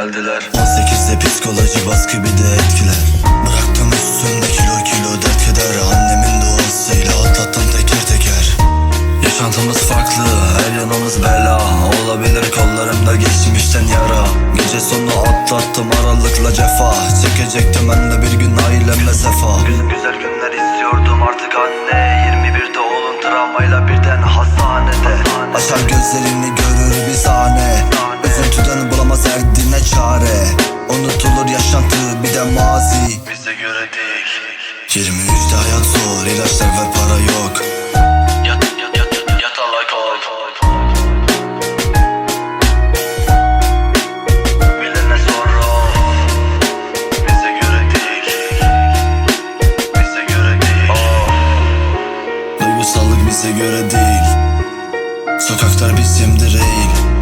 geldiler. 18'de psikoloji baskı bir de etkiler. Bıraktım üstümde kilo kilo dert keder. Annemin duasıyla atlattım teker teker. Yaşantımız farklı her yanımız bela. Olabilir kollarımda geçmişten yara. Gece sonu atlattım aralıkla cefa. Çekecektim ben de bir gün ailemle sefa. Güzel, güzel günler istiyordum artık anne. 21'de oğlum travmayla birden hastanede. Açar gözlerini görür bir sahne. Üzüntüden çare. Unutulur yaşantı bir de mazi. Bize göre değil. 23'te hayat zor ilaçlar ve para yok. Yat yat yat yat alay ol Bilene zor Bize göre değil. Bize göre değil. Oh. Duygusallık bize göre değil. Sokaklar bizim değil